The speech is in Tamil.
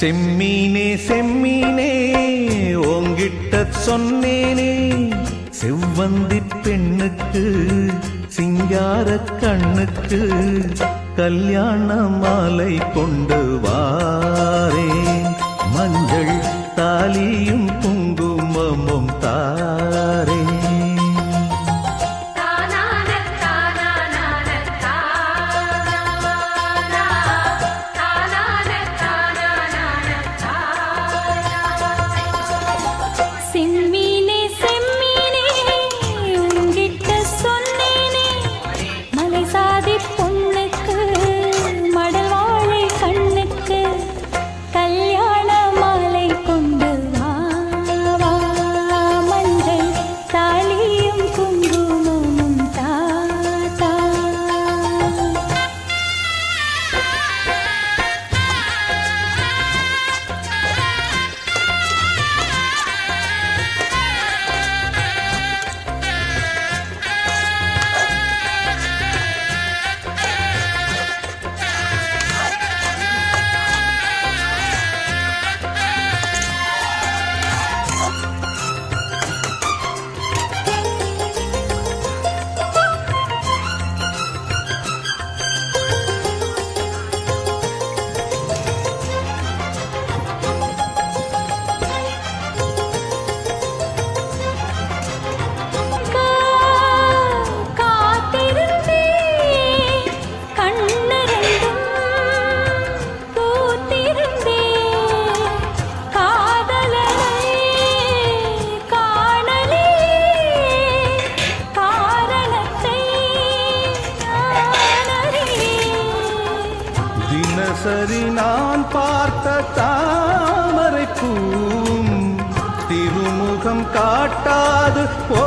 செம்மீனே செம்மீனே ஓங்கிட்ட சொன்னேனே. செவ்வந்தி பெண்ணுக்கு சிங்கார கண்ணுக்கு கல்யாண மாலை கொண்டு வா. தினசரி நான் பார்த்த தாமரை பூம் திருமுகம் காட்டாது போ